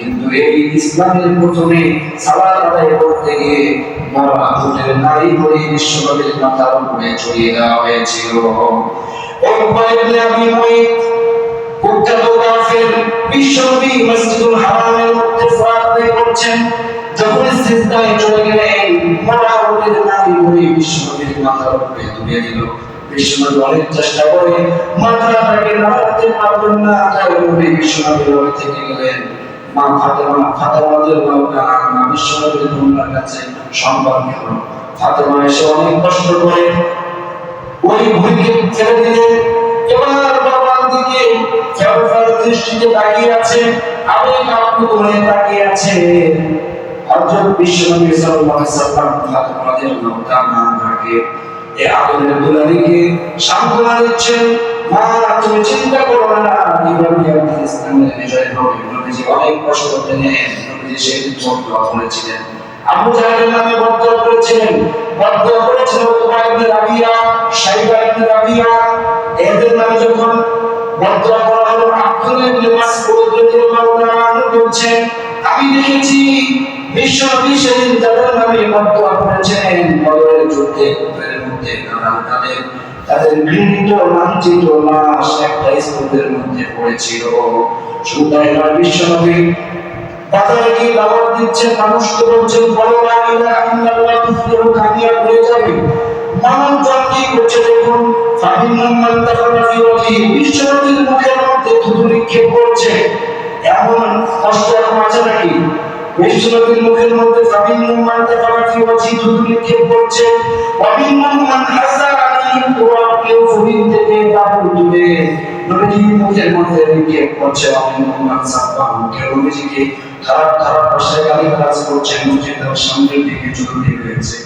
কিন্তু এই ইসলামের প্রথমে সালাত আদায় করতে গিয়ে মরা উঠে নারী করে বিশ্বনবীর মাথার উপরে ছড়িয়ে দেওয়া হয়েছিল। ইবনে আবি কুখ্যাত কাফের বিশ্বনবী মসজিদুল হারামের মধ্যে সালাত আদায় করছেন। যখন সিজদায় চলে গেলেন মরা উঠে নারী করে বিশ্বনবীর মাথার উপরে তুলে দিল। বিশ্বনবী অনেক চেষ্টা করে নাড়াতে পারলেন না থেকে গেলেন। মা ফাতেমা কাছে নিল। ফাতেমা এসে অনেক কষ্ট করে ওই ছেড়ে দিলে। এবার বাবার দিকে দৃষ্টিতে তাকিয়ে আছে তাকিয়ে আছে। বিশ্বনবী সাল্লাল্লাহু আলাইহি আদরের দুলারিকে সান্ত্বনা দিচ্ছেন। মা, তুমি চিন্তা করো না কীভাবে আপনি ইসলামের বিজয় হবে। নবীজি অনেক কষ্ট পেলেন, নবীজি সেই দোয়া করেছিলেন। আবু জাহেলের নামে বদয়া করেছিলেন। বদয়া করেছিলেন Utba Rabia Shaiba ibn Rabia. এদের নামে যখন বদয়া করা হলো আব্দুল্লাহ ইবনে মাসউদ রাদিয়াল্লাহু তাআলা আমি দেখেছি বিশ্ব নবী সেদিন তাদের নামে বদয়া করেছেন বদরের যুদ্ধে। মধ্যে তারা তাদের তাদের ঘৃণিত লাঞ্ছিত লাশ একটা স্তূপের মধ্যে পড়েছিল। শুধু তাই নয় বিশ্ব বাজারে গিয়ে দাওয়াত দিচ্ছেন? মানুষকে বলছেন কামিয়াব হয়ে যাবে। মানুষজন কি করছে দেখুন? বিশ্বনবীর মুখের মধ্যে থুতু নিক্ষেপ করছে। এমন কষ্ট এখন আছে নাকি? বিশ্বনবীর মুখের মধ্যে ফাহিম মান তাফারা ফি ওয়াজহি থুতু নিক্ষেপ মান হাসা আলাইহি তুরাব কেউ ফুরিন থেকে কাপড় তুলে নবীজির মুখের মধ্যে নিক্ষেপ করছে ওয়াহিম মান সাব্বা কেউ নবীজিকে খারাপ খারাপ ভাষায় গালি গালাজ করছেন মসজিদের সামনের দিকে চলতে হয়েছে।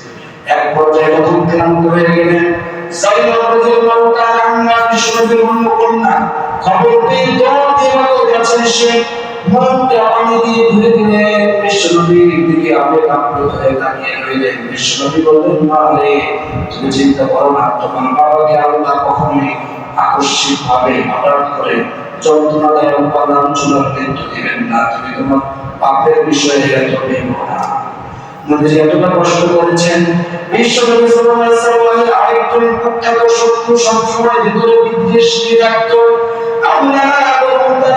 এক পর্যায়ে যখন ক্লান্ত হয়ে গেলেন সাইমন রাদিয়াল্লাহু তাআলা আনহা বিশ্বনবীর অন্য খবর পেয়ে দৌড় দিয়ে কাছে এসে মুখটা পানি দিয়ে ধুয়ে দিলেন বিশ্বনবীর দিকে আবেগ আপ্লুত হয়ে তাকিয়ে রইলেন। বিশ্বনবী বললেন, মা তুমি চিন্তা করো না, তোমার বাবাকে আল্লাহ কখনোই আকস্মিক ভাবে হঠাৎ করে যন্ত্রণাদায়ক উপাদান চুলার মৃত্যু দিবেন না। তুমি তোমার পাপের বিষয়ে এত ভেবো না নবীজি এতটা কষ্ট করেছেন। বিশ্বনবী সাল্লাল্লাহু আলাইহি ওয়াসাল্লামের আরেকজন কুখ্যাত শত্রু সবসময় ভিতরে বিদ্বেষ নিয়ে এবং তার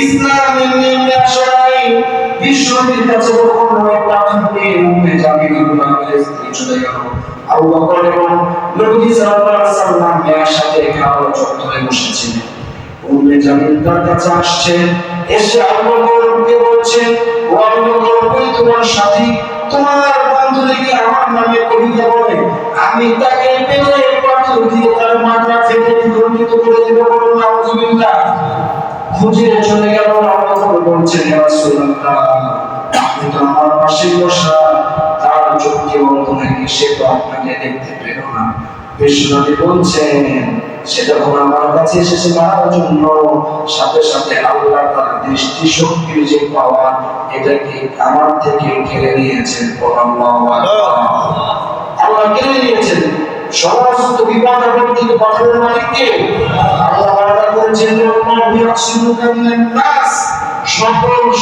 ইসলামের নিয়মে আসায় বিশ্বনবীর কাছে কখন পাঠান দিয়ে উম্মে জামিল আল্লাহর স্ত্রী, চলে গেল। আবু বকর এবং নবী সাল্লাল্লাহু সাথে খাওয়া চত্বরে বসেছিলেন উম্মে জামিল তার কাছে আসছে এসে আবু বকরকে বলছে ও আবু বকর কই তোমার সাথী, তোমার বন্ধু দেখি আমার নামে কবিতা বলে। আমি তাকে পেলে পাথর দিয়ে তার মাথা ফেটে বিখণ্ডিত করে দেব বলুন নাউজুবিল্লাহ খুঁজে চলে গেল আবু বলছে আমার পাশে বসা তার চোখকে বন্ধ নাকি সে তো আপনাকে দেখতে পেল না। বিশ্বনবী বলছেন, সে যখন আমার কাছে এসেছে মারার জন্য, সাথে সাথে আল্লাহ তার দৃষ্টি শক্তি যে পাওয়া, এটাকে আমার থেকে কেড়ে নিয়েছেন। আল্লাহ কেড়ে নিয়েছেন? সমস্ত বিপদ আপদ থেকে মালিককে আল্লাহ ওয়াদা করেছেন নাস সকল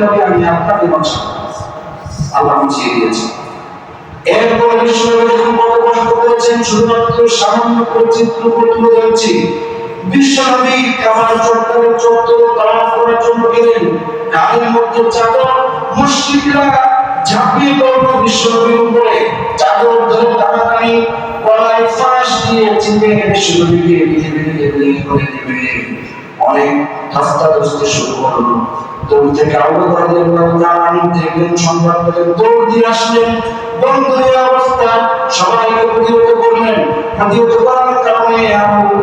নবী আমি আপনাকে আল্লাহ দিয়েছেন। এরপরে যখন করেছেন, শুধুমাত্র সামান্য পরিচিত্র তুলে ধরছি। বিশ্বনবী কামাল করার জন্য গেলেন। গাড়ির মধ্যে চাদর মুশরিকরা ঝাঁপিয়ে পড়ল বিশ্বনবীর উপরে। চাদর ধরে টানাটানি গলায় দিয়ে চিনে বিশ্বনবীকে পৃথিবী থেকে বের করে দেবে অনেক ধস্তাধস্তি শুরু করল। দৌড় থেকে আবু রাদিয়াল্লাহু তাআলা দেখলেন সংবাদ পেলেন দৌড় দিয়ে আসলেন। বন্ধুদের অবস্থা। সবাইকে প্রতিহত করলেন। প্রতিহত করার কারণে আবু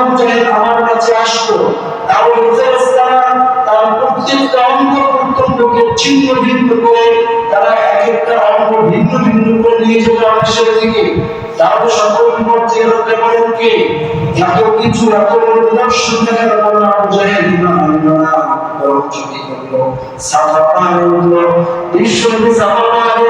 আবু আমার কাছে আসতো তাহলে ফেরেশতারা তার প্রত্যেকটা অঙ্গ প্রত্যঙ্গকে ছিন্ন ভিন্ন করে তারা এক একটা অঙ্গ ভিন্ন ভিন্ন করে নিয়ে যেত মানুষের দিকে তাহলে সকল বিপদ থেকে রক্ষা কে? এত কিছু, এত নিদর্শন দেখার পর আনল না বরং চুরি করল সাফা পাহাড়ে উঠল বিশ্বনবী সাফা পাহাড়ে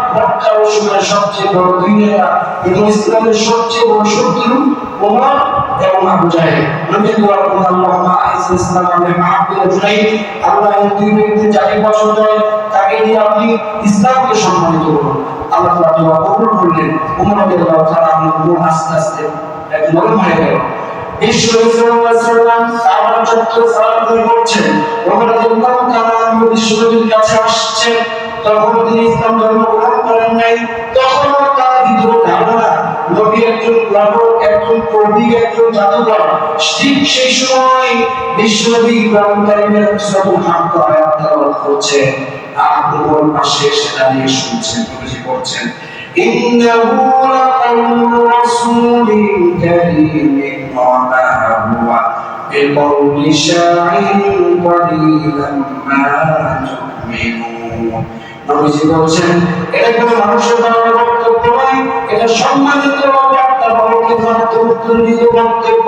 মক্কা ও সময় সবচেয়ে বড় দুই এবং ইসলামের সবচেয়ে বড় শত্রু ওমর এবং আবু জাহেল। নবীজি দোয়া করলেন আল্লাহুম্মা আইজ ইসলাম আমি আব্দুল জুনাইদ আল্লাহ এই দুই ব্যক্তি যাকে পছন্দ হয় তাকে দিয়ে আপনি ইসলামকে সম্মানিত করুন। আল্লাহ তাআলা দোয়া কবুল করলেন। ওমর রাদিয়াল্লাহু তাআলা আমার মন আস্তে আস্তে এক নরম হয়ে গেল। আমার সালাম করছেন। ওমর রাদিয়াল্লাহু তাআলা বিশ্বনবীর কাছে আসছেন। তখন তিনি ইসলাম ধর্ম গ্রহণ করেন নাই তখন তার ভিতরে ধারণা নবী একজন প্লাবক একজন কবি একজন জাদুকর ঠিক সেই সময় বিশ্বনবী কোরআন কারিমের সবুল হামদ আয়াত তেলাওয়াত করছেন আর প্রবল পাশে এসে দাঁড়িয়ে শুনছেন নবীজি পড়ছেন إنه لقول رسول كريم وما هو بقول شاعر قليلا ما تؤمنون এটা কোনো মানুষের দ্বারা বক্তব্য নয় এটা সম্মানিত বার্তা বলকে বক্তব্য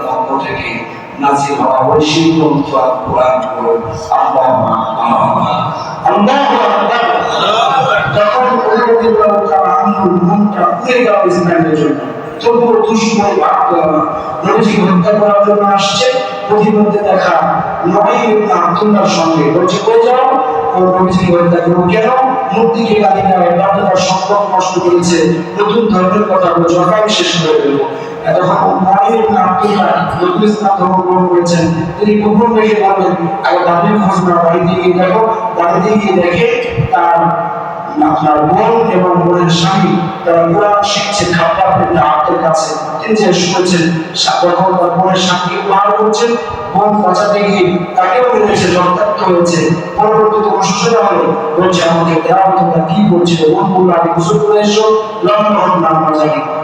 থেকে নাজিল হওয়া কোরআন আল্লাহ কেন? মূর্তিকে সম্পর্ক নষ্ট করেছে। নতুন ধর্মের কথা বলছে শেষ করে দেবো। তখন মায়ের আব্দুল্লাহ নতুন ইসলাম গ্রহণ করেছেন তিনি গোপন রেখে বললেন আগে খোঁজ না বাড়িতে গিয়ে দেখো বাড়িতে গিয়ে দেখে তার আপনার বোন এবং বোনের স্বামী তারা কোরআন শিখছে খাবার আত্মের কাছে তিনি যে শুনেছেন যখন তার বোনের স্বামীকে পার করছেন বোন বাঁচাতে গিয়ে তাকেও মেরেছে রক্তাক্ত হয়েছে পরবর্তীতে অসুস্থতা হলো বলছে আমাকে দেওয়া তোমরা কি বলছিল বোন বলল আমি গোসল করে এসো লম্বা না জানি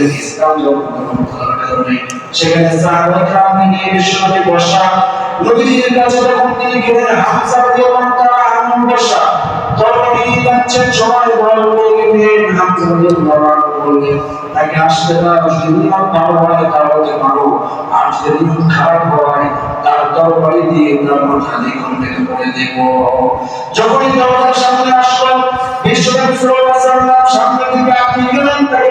আরকাম রাদিয়াল্লাহু তাআলা আনহু বাড়ি থেকে ছুটে চললেন ইসলাম গ্রহণ করার কারণে সেখানে সাহাবায়ে کرام নিয়ে বিশ্বনবী বসা নবীজির কাছে যখন তিনি গেলেন হামজা রাদিয়াল্লাহু তাআলা আনহু বসা তরবারি যাচ্ছেন সবাই বড় হয়ে গেলেন হামজা রাদিয়াল্লাহু আনহু বললেন তাকে আসতে দাও যদি নিয়ম ভালো হয় তাহলে মারো আর যদি নিয়ম খারাপ হয় তার তরবারি দিয়ে তার মাথা দ্বিগুণ থেকে করে দেব যখনই দরজার সামনে আসলো বিশ্বনবী সাল্লাল্লাহু আলাইহি ওয়াসাল্লাম সামনে থেকে আপনি গেলেন তাকে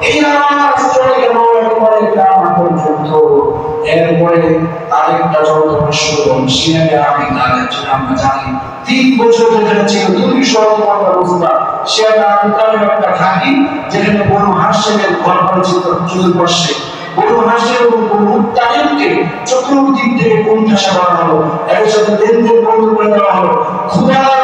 এই এরপরে আরেকটা আমরা জানি, তিন বছর দুই সরকার একটা যেখানে বড় হাসেনের ঘর করেছিল চতুর্পাশে বড় মুত্তাকিমকে চতুর্দিক থেকে কোণঠাসা করা হলো এর সাথে লেনদেন বন্ধ করে দেওয়া হলো। ক্ষুধার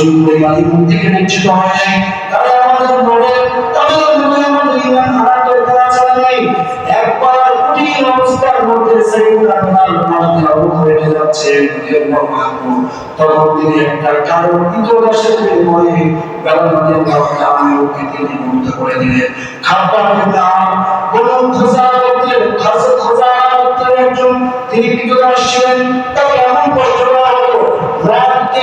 চলবে বাড়ির মধ্যে তখন তিনি একটা কারও ইতদাসের মনে বেলামাদের কথা আমি ওকে তিনি মুক্ত করে দিলেন। খাবারের নাম বলুন, খোঁজা খোঁজা একজন তিনি ইতদাস ছিলেন। তাকে এমন কষ্ট দেওয়া হতো রাতে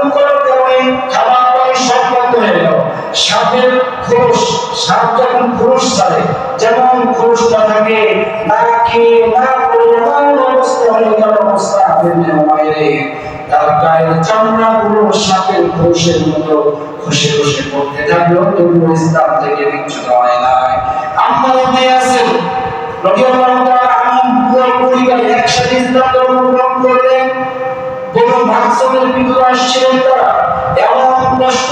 সাপের খোস সাপ যখন খোস ছাড়ে যেমন খোসটা থাকে, না খেয়ে, না অবস্থা উমাইরের তার গায়ের চামড়া গুলো সাপের খোসের মতো খসে খসে পড়তে থাকল তবুও ইসলাম থেকে বিচ্যুত হয় একসাথে তারা। এমন কষ্ট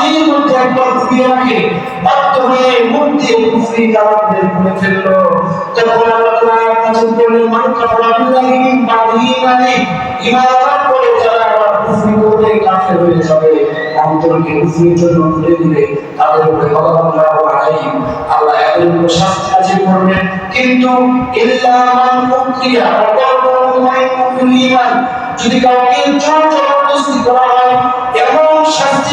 পানির মধ্যে একবার ডুবিয়ে রাখে বাধ্য হয়ে দিয়ে কুফরি কালাম করে ফেলল। তখন আল্লাহ কাছে বললেন মান মিন যারা আবার কুফরি করবে, কাফের হয়ে যাবে। অন্তরকে কুফরির জন্য খুলে তাদের উপরে আলাইহিম আল্লাহ শাস্তি করবেন কিন্তু ইল্লা মান ঈমান। যদি কাউকে জবরদস্তি করা হয়, এমন শাস্তি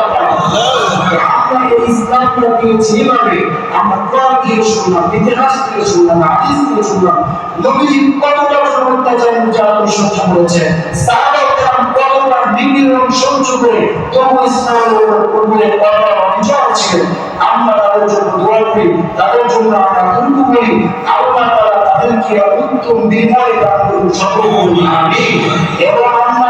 আপনাকে ইসলামটা দিয়েছি আমরা কোরআন থেকে শুনলাম ইতিহাস থেকে শুনলাম হাদিস থেকে শুনলাম নবীজি কতটা অত্যাচার নির্যাতন সহ্য করেছে সাহাবায়ে কতটা নিপীড়ন সহ্য করে তবু ইসলামের উপরে কতটা অবিচার ছিলেন আমরা তাদের জন্য দোয়া করি তাদের জন্য আমরা দুর্গ করি আল্লাহ তাদেরকে উত্তম বিনিময় দান করুন সকল আমিন এবং আমরা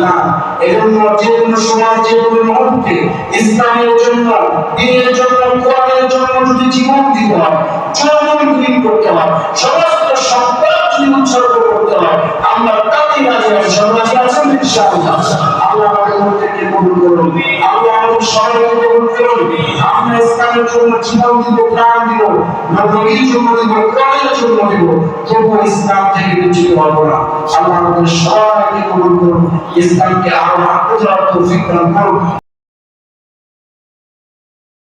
না এজন্য যে কোনো সময় যে কোনো মুহূর্তে ইসলামের জন্য, দিনের জন্য, কোরআনের জন্য যদি জীবন দিতে হয় যৌবন করতে হয়, সমস্ত সম্পদ যদি উৎসর্গ করতে হয়, আমরা তাতেই রাজি আছি সব আছেন ইনশাআল্লাহ। আল্লাহ আমাদের মধ্যে কবুল করুন। আল্লাহ আমাদের সবাইকে কবুল করুন। আমরা ইসলামের জন্য জীবন দিব, প্রাণ দিব। নবীর জন্য দিব, কোরআনের জন্য দিব। তবু ইসলাম থেকে বিচ্যুত হব না। আল্লাহ আমাদের সবাইকে কবুল করুন। ইসলামকে আরও আগ্রহ তৌফিক দান করুন।